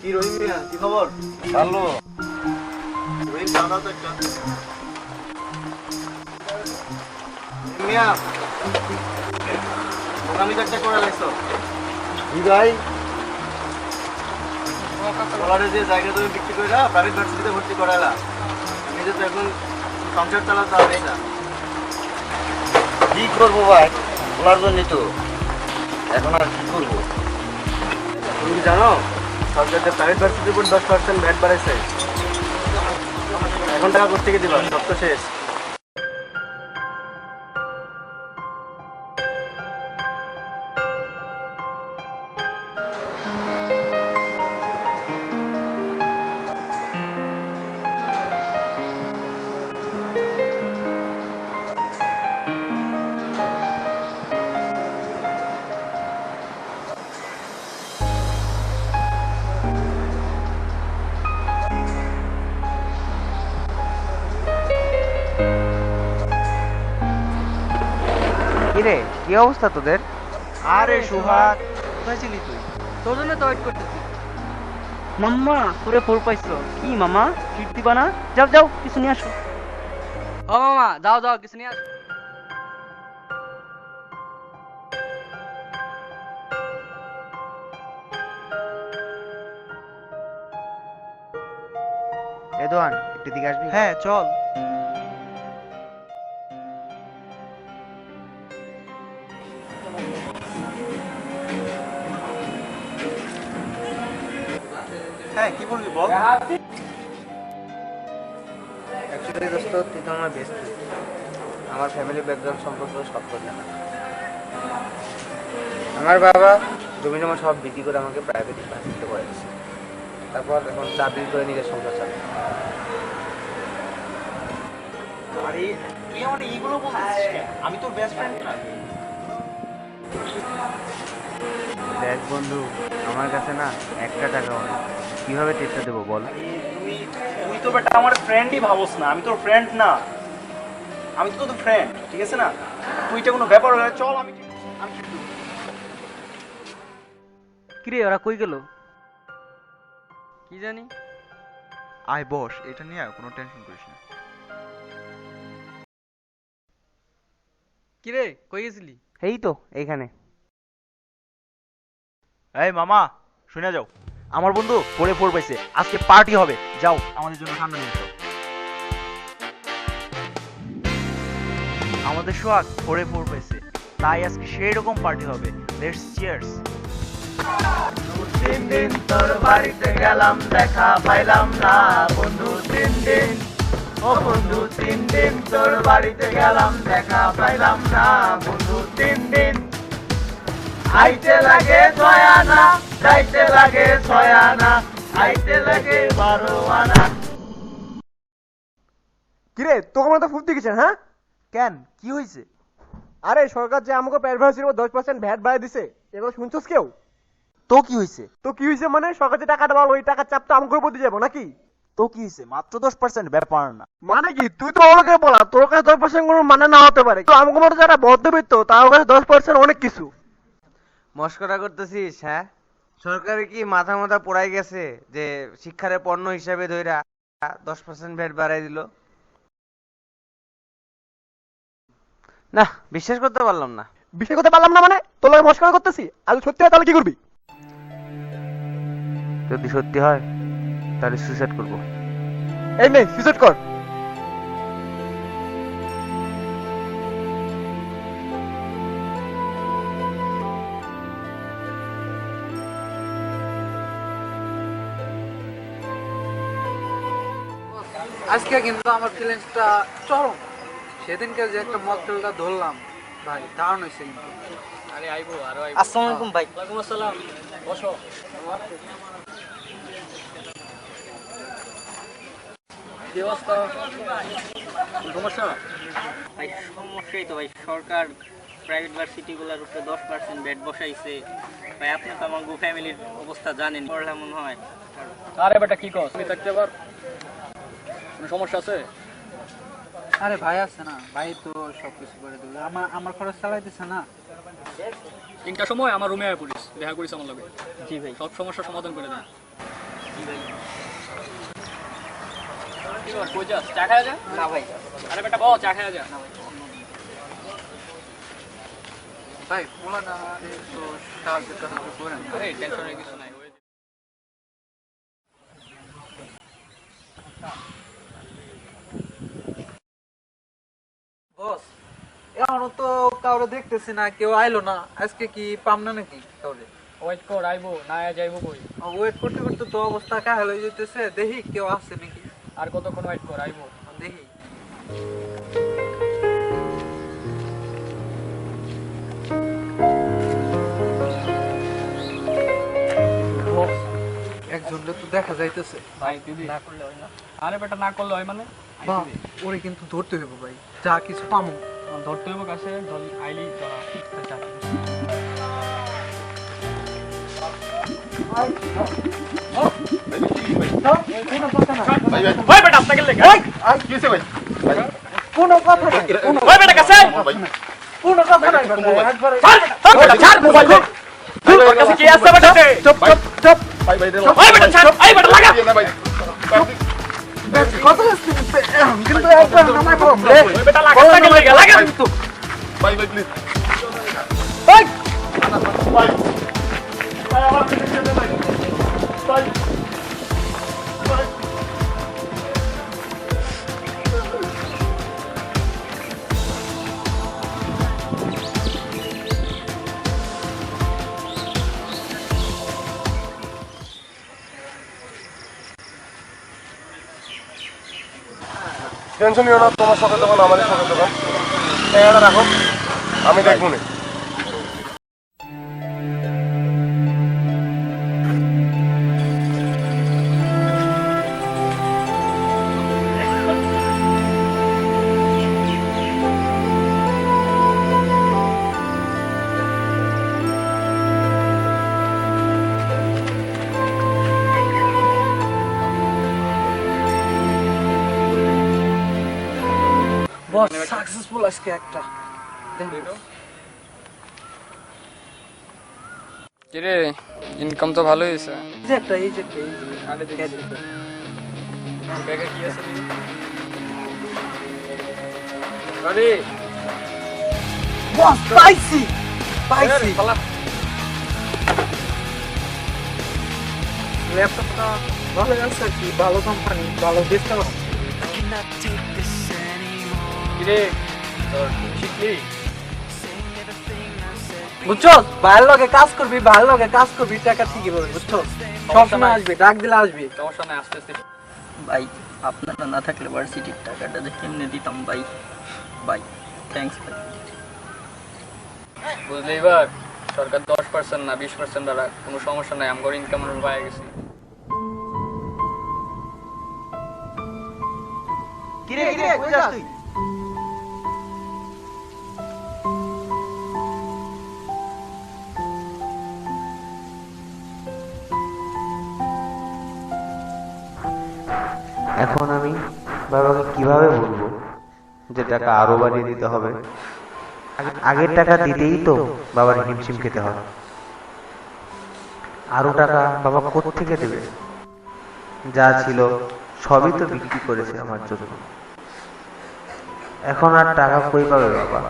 কি রহিম মিয়া কি খবর? ভালো। রহিম দাদা তো একটা মিয়া মোকামি তো একটা করে লাগছো। জি ভাই ডলারে যে জায়গা তুমি বিক্রি করে প্রাইভেট ভার্সিটিতে ভর্তি করালা। নিজে তো এখন সংসার চালাতে হবে না। কি করব ভাই? ওনার জন্যই তো। এখন আর কি করব? তুমি জানো? সরকার প্রাইভেট ভার্সিটির উপর দশ পার্সেন্ট ভ্যাট বাড়াইছে। এখন টাকা কোথেকে দিবা? সব তো শেষ। কিরে কি অবস্থা তোদের? আরে সুহাগ কোথায় ছিলি তুই? তোর জন্য তো ওয়েট করতেছি। মাম্মা তোরে ফোর পাইছো কি মামা ট্রিট দিবা না? যাও যাও কিছু নিয়ে আসো। ও মামা যাও যাও কিছু নিয়ে আসো। রেদওয়ান একটু দিকে আসবি? হ্যাঁ চল। হ্যাঁ কি বলবি বল? অ্যাকচুয়ালি দোস্ত তুই তো আমার বেস্ট আমার ফ্যামিলি ব্যাকগ্রাউন্ড সম্পর্কে সব জানা আমার বাবা জমি জমা সব বিক্রি করে আমাকে প্রাইভেট ইউনিভার্সিটিতে পড়াইছে তারপর এখন চাকরি করে নিজের সংসার চালাই আরে তুই আমার এইগুলো বলছিস আমি তোর বেস্ট ফ্রেন্ড না। দেখ বন্ধু আমার কাছে না একটা টাকাও নেই কীভাবে টেস্টটা দেবো বল? তুই তুই তো বেটা আমার ফ্রেন্ডই ভাবস না আমি তোর ফ্রেন্ড না। আমি তো তোর ফ্রেন্ড ঠিক আছে না? তুইটা কোনো ব্যাপার হলে চল আমি আমি। কিরে ওরা কই গেল? কি জানি? আয় বস এটা নিয়ে আর কোনো টেনশন করিস না। কিরে কই গেছিলি? এই তো এইখানে। এই মামা শুনে যাও। আমার বন্ধু পরে ফোর পাইছে। আজকে পার্টি হবে। যাও। আমাদের জন্য ঠান্ডা নিয়ে এসো আমাদের সোহাগ ফোরে ফোর পাইছে। তাই আজকে সেই রকম পার্টি হবে। লেটস চিয়ার্স তিন দিন তোর বাড়িতে গেলাম দেখা পাইলাম না। বন্ধু তিন দিন। ও বন্ধু তিন দিন তোর বাড়িতে গেলাম দেখা পাইলাম না। বন্ধু তিন দিন। আইতে লাগে ছয় আনা যাইতে লাগে ছয় আনা আইতে লাগে বারো আনা। কিরে তোকে মনে তো ফুর্তি গেছেন হ্যাঁ? কেন? কি হয়েছে আরে সরকার যে আমাকে প্রাইভেসির উপর দশ পার্সেন্ট ভ্যাট বাড়িয়ে দিছে এগুলো শুনছস কেউ? তো কি হয়েছে তো কি হয়েছে মানে সরকার যে টাকাটা পাবো ওই টাকার চাপটা আমাকে উপর দিয়ে যাব নাকি? তো কি হয়েছে মাত্র দশ পার্সেন্ট ব্যাপার না। মানে কি? তুই তো ওকে বলা তোর কাছে দশ পার্সেন্ট কোনো মানে না হতে পারে। তো আমাকে মতো যারা মধ্যবিত্ত তার কাছে দশ পার্সেন্ট অনেক কিছু। মস্করা করতেছিস হ্যাঁ? সরকারে কি মাথা মাথা পড়াই গেছে যে শিক্ষারে পণ্য হিসাবে ধইরা দশ পার্সেন্ট ভ্যাট বাড়াই দিল? না বিশ্বাস করতে পারলাম না। বিশ্বাস করতে পারলাম না মানে? তোর মস্করা করতেছি? আর সত্যি হয় তাহলে কি করবি? যদি সত্যি হয় তাহলে সুইসাইড করব। এই নে সুইসাইড কর। আজকে কিন্তু আমার ফিলিংসটা চরম। সেদিনকে যে একটা মকটেলটা ধরলাম ভাই দারুণ হয়েছে কিন্তু। আসসালামু। আলাইকুম ভাই ভাই সমস্যাই তো ভাই। সরকার প্রাইভেট ভার্সিটিগুলোর উপরে দশ পার্সেন্ট ব্যাট বসাইছে। ভাই আপনি তো আমার গো ফ্যামিলির অবস্থা জানেন। পড়লে মনে হয়। আরে বেটা কি কস? তুমি থাকতে পার কোনো সমস্যা আছে? আরে ভাই আছে না ভাই তো সবকিছু করে দিল। আমার আমার খরচ চালাইতেছে না। তিনটার সময় আমার রুমে আয় পড়িস দেখা করিস আমার লগে। জি ভাই। সব সমস্যার সমাধান করে দেন। কই যাস? চা খাওয়া যা? না ভাই। আরে বেটা বল চা খাওয়া যা। ভাই বলা না তো সাহায্য আরে টেনশনের কিছু নাই ওই বস এখনও তো দেখতেছি না কেউ আইলো না। আজকে কি পাম না নাকি কাউরে ওয়েট কর আইবো না যাইবো কই? ওয়েট করতে করতে তো অবস্থা কাহিল হয়ে যেতেছে দেখি কেউ আসছে নাকি। আর কতক্ষণ ওয়েট কর আইবো। দেখি। একজন তো দেখা যাইতেছে। ভাই দিদি। না করলে হয় না। আরে বেটা না করলে হয় মানে? ওরে কিন্তু ধরতে হবে ভাই। যা কিছু পামো। ধরতে হবে কাছে ধর আইলি কোনো কথা নাই কোনো ওই বেটা কাছে কোনো কথা নাই ভাই, মোবাইল কাছে কি আছে বেটা চুপ চুপ চুপ ওই বেটা ছাড় ওই বেটা লাগা কথা কিন্তু একবার নামাই পাবো ওই বেটা লাগা লাগে লাগা কিন্তু টেনশন নিও না তোমার সাথে তখন আমাদের তখন। টাকাটা রাখো আমি দেখব না। সাকসেসফুল আজকে একটা। কিরে ইনকাম তো ভালো হয়েছে। এই যে একটা এই যে ব্যাগে কি আছে দেখি। আরে। বস পাইছি। পাইছি। ল্যাপটপটা ভালো আছে কি? ভালো কোম্পানি ভালো বেচতে পারো কিরে বুঝছ? ভাইয়ের লগে কাজ করবি ভাইয়ের লগে কাজ করবি টাকা ঠিকই পাবি বুঝছ? সবসময় আসবি ডাক দিলে আসবি। সমস্যা নাই ভাই আপনারা না থাকলে ভার্সিটির টাকাটা যে কেমনে দিতাম ভাই? ভাই থ্যাঙ্কস ভাই। বুঝলি এবার? সরকার দশ পার্সেন্ট না বিশ পার্সেন্ট দ্বারা কোনো সমস্যা নাই আমার ইনকাম পাই গেছি। কিরে কিরে কই যাস তুই? এখন আমি বাবাকে কীভাবে বলব যে টাকা আরও বাড়িয়ে দিতে হবে? আগের টাকা দিতেই তো বাবার হিমশিম খেতে হয়। আরও টাকা বাবা থেকে দেবে? যা ছিল সবই তো বিক্রি করেছে আমার জন্য। এখন আর টাকা কই পাবে বাবা?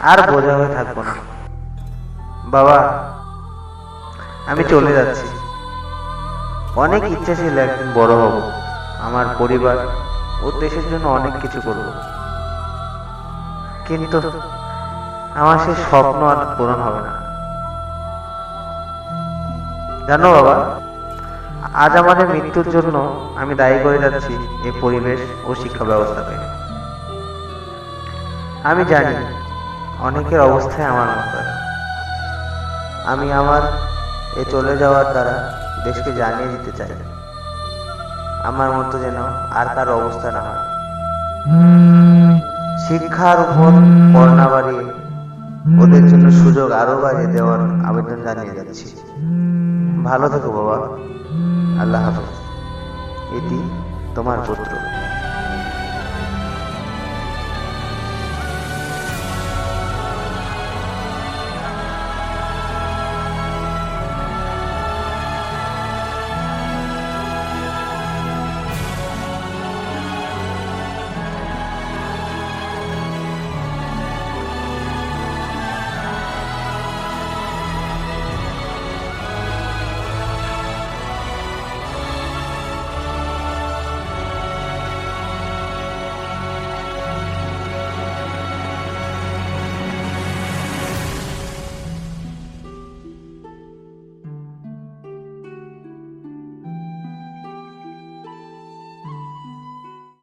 আর বোঝা হয়ে থাকব না। বাবা, আমি চলে যাচ্ছি। অনেক ইচ্ছা ছিল একদিন বড় হব। আমার পরিবার ও দেশের জন্য অনেক কিছু করব। কিন্তু আমার সেই স্বপ্ন আর পূরণ হবে না। জানো বাবা, আজ আমাদের মৃত্যুর জন্য আমি দায়ী করে যাচ্ছি এই পরিবেশ ও শিক্ষা ব্যবস্থাকে। আমি জানি অনেকের অবস্থায় আমার মতো। আমি আমার এ চলে যাওয়ার দ্বারা দেশকে জানিয়ে দিতে চাই। আমার মতো যেন আর কারও অবস্থা না হয়। শিক্ষার উপর পড়না বাড়িয়ে ওদের জন্য সুযোগ আরও বাড়িয়ে দেওয়ার আবেদন জানিয়ে যাচ্ছি ভালো থেকো বাবা। আল্লাহ হাফেজ। এটি তোমার পুত্র।